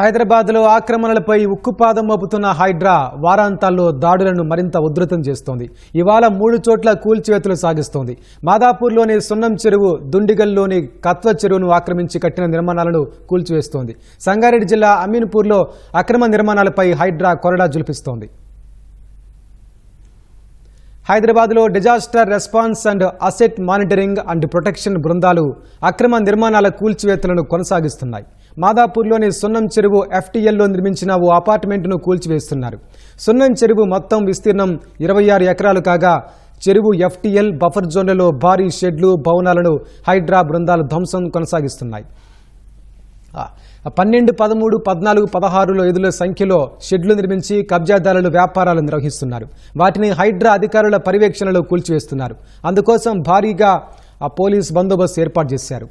హైదరాబాద్లో ఆక్రమణలపై ఉక్కుపాదం మోపుతున్న హైడ్రా వారాంతాల్లో దాడులను మరింత ఉధృతం చేస్తోంది. ఇవాళ మూడు చోట్ల కూల్చివేతలు సాగిస్తోంది. మాదాపూర్లోని సున్నం చెరువు దుండిగల్లోని కత్వ చెరువును ఆక్రమించి కట్టిన నిర్మాణాలను కూల్చివేస్తోంది. సంగారెడ్డి జిల్లా అమీన్పూర్లో అక్రమ నిర్మాణాలపై హైడ్రా కొరడా జులిపిస్తోంది హైదరాబాద్లో disaster response and asset monitoring and protection బృందాలు అక్రమ నిర్మాణాల కూల్చివేతలను కొనసాగిస్తున్నాయి. మాదాపూర్లోని సున్నం చెరువు ఎఫ్టీఎల్లో నిర్మించిన ఓ అపార్ట్మెంట్ను కూల్చివేస్తున్నారు. సున్నం చెరువు మొత్తం విస్తీర్ణం ఇరవై ఆరు ఎకరాలు కాగా చెరువు ఎఫ్టీఎల్ బఫర్ జోన్లలో భారీ షెడ్లు భవనాలను హైడ్రా బృందాలు ధ్వంసం కొనసాగిస్తున్నాయి. పన్నెండు పదమూడు పద్నాలుగు పదహారులో ఎదుల సంఖ్యలో షెడ్లు నిర్మించి కబ్జాదారులు వ్యాపారాలు నిర్వహిస్తున్నారు. వాటిని హైడ్రా అధికారుల పర్యవేక్షణలో కూల్చివేస్తున్నారు. అందుకోసం భారీగా ఆ పోలీస్ బందోబస్తు ఏర్పాటు చేశారు.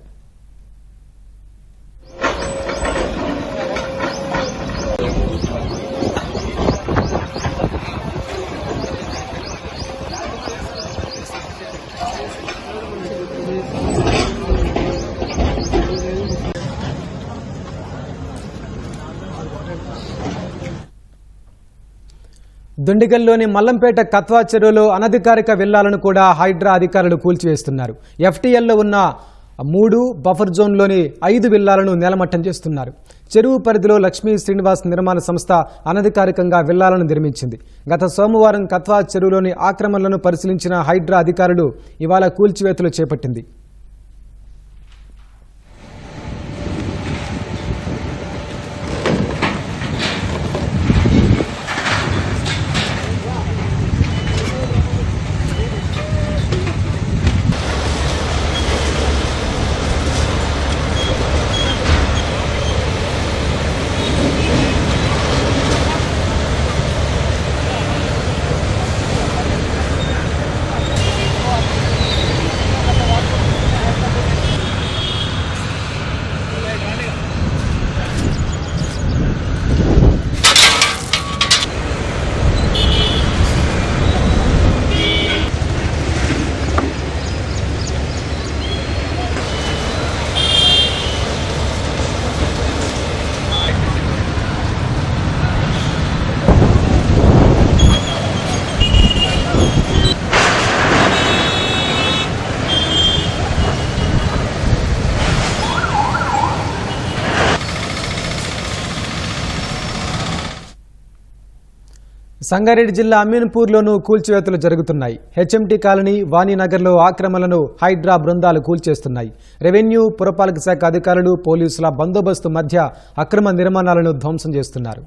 దుండిగల్లోని మల్లంపేట కత్వా చెరువులో అనధికారిక విల్లాలను కూడా హైడ్రా అధికారులు కూల్చివేస్తున్నారు. ఎఫ్టీఎల్లో ఉన్న మూడు బఫర్ జోన్లోని ఐదు విల్లాలను నేలమట్టం చేస్తున్నారు. చెరువు పరిధిలో లక్ష్మీ శ్రీనివాస్ నిర్మాణ సంస్థ అనధికారికంగా విల్లాలను నిర్మించింది. గత సోమవారం కత్వా చెరువులోని ఆక్రమణలను పరిశీలించిన హైడ్రా అధికారులు ఇవాళ కూల్చివేతలు చేపట్టింది. సంగారెడ్డి జిల్లా అమీన్పూర్లోనూ కూల్చివేతలు జరుగుతున్నాయి. హెచ్ఎంటీ కాలనీ వాణినగర్లో ఆక్రమణలను హైడ్రా బృందాలు కూల్చేస్తున్నాయి. రెవెన్యూ పురపాలక శాఖ అధికారులు పోలీసుల బందోబస్తు మధ్య అక్రమ నిర్మాణాలను ధ్వంసం చేస్తున్నారు.